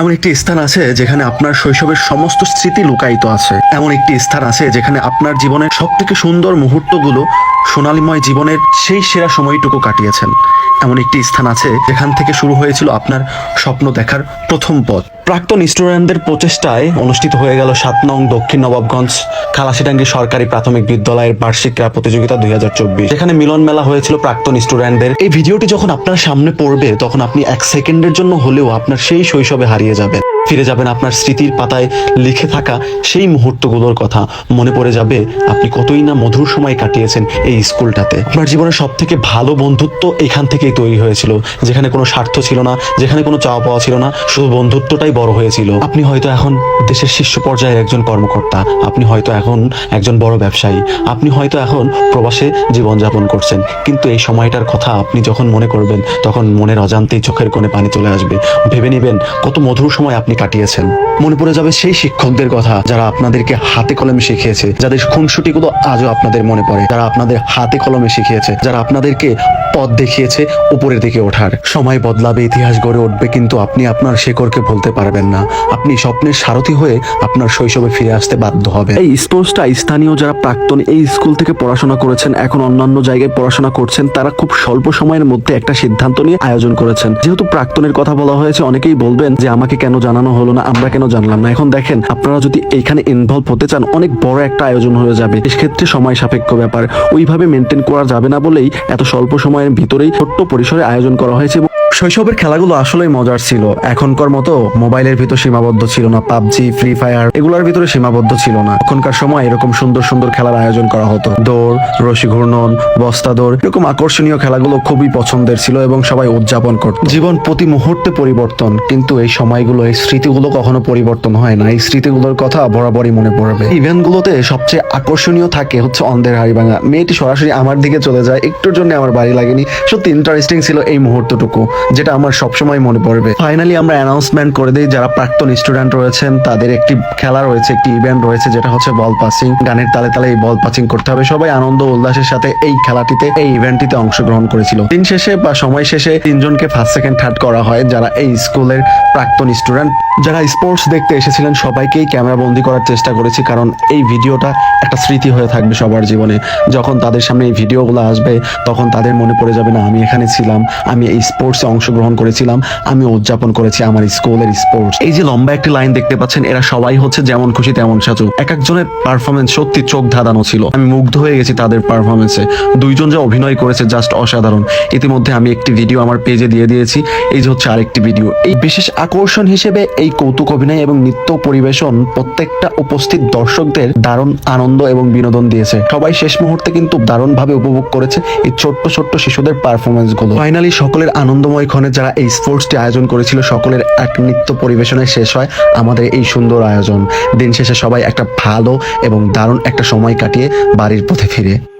এমন একটি স্থান আছে যেখানে আপনার শৈশবের সমস্ত স্মৃতি লুকায়িত আছে। এমন একটি স্থান আছে যেখানে আপনার জীবনের সব থেকে সুন্দর মুহূর্তগুলো সোনালিময় জীবনের সেই সেরা সময়টুকু কাটিয়েছেন। এমন একটি স্থান আছে, যেখান থেকে শুরু হয়েছিল আপনার স্বপ্ন দেখার প্রথম পথ। প্রাক্তন স্টুডেন্টদের প্রচেষ্টায় অনুষ্ঠিত হয়ে গেল সাত নং দক্ষিণ নবাবগঞ্জ খালাসিডাঙ্গি সরকারি প্রাথমিক বিদ্যালয়ের বার্ষিক ক্রীড়া প্রতিযোগিতা দুই হাজার চব্বিশ। যেখানে মিলন মেলা হয়েছিল প্রাক্তন স্টুডেন্টদের এই ভিডিওটি যখন আপনার সামনে পড়বে, তখন আপনি এক সেকেন্ডের জন্য হলেও আপনার সেই শৈশবে হারিয়ে যাবেন। ফিরে যাবেন আপনার স্মৃতির পাতায় লিখে থাকা সেই মুহূর্তগুলোর কথা। মনে পড়ে যাবে আপনি কতই না মধুর সময় কাটিয়েছেন এই স্কুলটাতে। আপনার জীবনের সব থেকে ভালো বন্ধুত্ব এখান থেকেই তৈরি হয়েছিল। যেখানে কোনো স্বার্থ ছিল না, যেখানে কোনো চাওয়া পাওয়া ছিল না, শুধু বন্ধুত্বটাই বড় হয়েছিল। আপনি হয়তো এখন দেশের শীর্ষ পর্যায়ের একজন কর্মকর্তা। আপনি হয়তো এখন একজন বড় ব্যবসায়ী। আপনি হয়তো এখন প্রবাসে জীবনযাপন করছেন। কিন্তু এই সময়টার কথা আপনি যখন মনে করবেন, তখন মনের অজান্তেই চোখের কোণে পানি চলে আসবে। ভেবে নেবেন, কত মধুর সময় আপনি কাটিয়েছেন। মনে পড়ে যাবে সেই শিক্ষকদের কথা যারা আপনাদেরকে হাতে কলমে শিখিয়েছে, যাদের খুনসুটিগুলো আজও আপনাদের মনে পড়ে, যারা আপনাদের হাতে কলমে শিখিয়েছে, যারা আপনাদেরকে পথ দেখিয়েছে উপরের দিকে ওঠার। সময় বদলাবে, ইতিহাস গড়ে উঠবে, কিন্তু আপনি আপনার শেকড়কে ভুলতে পারবেন না। আপনি স্বপ্নের সারথি হয়ে আপনার শৈশবে ফিরে আসতে বাধ্য হবে এই স্পোর্টসটা স্থানীয় যারা প্রাক্তন এই স্কুল থেকে পড়াশোনা করেছেন, এখন অন্যান্য জায়গায় পড়াশোনা করছেন, তারা খুব স্বল্প সময়ের মধ্যে একটা সিদ্ধান্ত নিয়ে আয়োজন করেছেন। যেহেতু প্রাক্তনের কথা বলা হয়েছে, অনেকেই বলবেন যে, আমাকে কেন জানানো হলো না, আমরা কেন জানলাম না? এখন দেখেন, আপনারা যদি এইখানে ইনভলভ হতে চান, অনেক বড় একটা আয়োজন হয়ে যাবে। সেক্ষেত্রে সময় সাপেক্ষ ব্যাপার। ওইভাবে মেনটেন করা যাবে না বলেই এত স্বল্প সময়ের ভিতরেই ছোট্ট পরিসরে আয়োজন করা হয়েছে শৈশবের খেলাগুলো আসলেই মজার ছিল। এখনকার মতো মোবাইলের ভিতর সীমাবদ্ধ ছিল না, পাবজি, ফ্রি ফায়ার, এগুলোর ভিতরে সীমাবদ্ধ ছিল না। এখনকার সময় এরকম সুন্দর সুন্দর খেলার আয়োজন করা হতো। দৌড়, রশি ঘূর্ণন, বস্তা দৌড়, এরকম আকর্ষণীয় খেলাগুলো খুবই পছন্দের ছিল এবং সবাই উদযাপন করত। জীবন প্রতি মুহূর্তে পরিবর্তন, কিন্তু এই সময়গুলো, এই স্মৃতিগুলো কখনো পরিবর্তন হয় না। এই স্মৃতিগুলোর কথা বরাবরই মনে পড়বে। ইভেন্টগুলোতে সবচেয়ে আকর্ষণীয় থাকে হচ্ছে অন্ধের হাড়ি ভাঙা। মেয়েটি সরাসরি আমার দিকে চলে যায়, একটুর জন্য আমার বাড়ি লাগেনি। সত্যি ইন্টারেস্টিং ছিল এই মুহূর্তটুকু। যেটা আমার সবসময় মনে পড়বে। ফাইনালি আমরা অ্যানাউন্সমেন্ট করে দিই, যারা প্রাক্তন স্টুডেন্ট রয়েছেন, তাদের একটি খেলা রয়েছে, একটি ইভেন্ট রয়েছে, যেটা হচ্ছে বল পাসিং গানের তালে তালে এই বল পাসিং করতে হবে। সবাই আনন্দ উল্লাসের সাথে এই খেলাটিতে, এই ইভেন্টটিতে অংশগ্রহণ করেছিল। দিন শেষে বা সময় শেষে তিনজনকে ফার্স্ট সেকেন্ড থার্ড করা হয়, যারা এই স্কুলের প্রাক্তন স্টুডেন্ট যারা স্পোর্টস দেখতে এসেছিলেন, সবাইকেই ক্যামেরা বন্দি করার চেষ্টা করেছি, কারণ এই ভিডিওটা একটা স্মৃতি হয়ে থাকবে সবার জীবনে। যখন তাদের সামনে এই ভিডিওগুলো আসবে, তখন তাদের মনে পড়ে যাবে, না, আমি এখানে ছিলাম, আমি এই স্পোর্টসে অংশগ্রহণ করেছিলাম আমি উদযাপন করেছি আমার স্কুলের স্পোর্টস। এই যে লম্বা একটি লাইন দেখতে পাচ্ছেন, এরা সবাই হচ্ছে যেমন খুশি তেমন সাজু। এক একজনের পারফরমেন্স সত্যি চোখ ধাঁধানো ছিল। আমি মুগ্ধ হয়ে গেছি তাদের পারফরমেন্সে দুইজন যে অভিনয় করেছে জাস্ট অসাধারণ। ইতিমধ্যে আমি একটি ভিডিও আমার পেজে দিয়ে দিয়েছি। এই যে হচ্ছে আরেকটি ভিডিও এই বিশেষ আকর্ষণ হিসেবে এই কৌতুক অভিনয় এবং নৃত্য পরিবেশন প্রত্যেকটা উপস্থিত দর্শকদের দারুণ আনন্দ এবং বিনোদন দিয়েছে। সবাই শেষ মুহূর্তে কিন্তু দারুণভাবে উপভোগ করেছে এই ছোট্ট ছোট্ট শিশুদের পারফরমেন্সগুলো। ফাইনালি সকলের আনন্দময় ক্ষণে যারা এই স্পোর্টসটি আয়োজন করেছিল, সকলের এক নৃত্য পরিবেশনে শেষ হয় আমাদের এই সুন্দর আয়োজন। দিন শেষে সবাই একটা ভালো এবং দারুণ একটা সময় কাটিয়ে বাড়ির পথে ফিরে।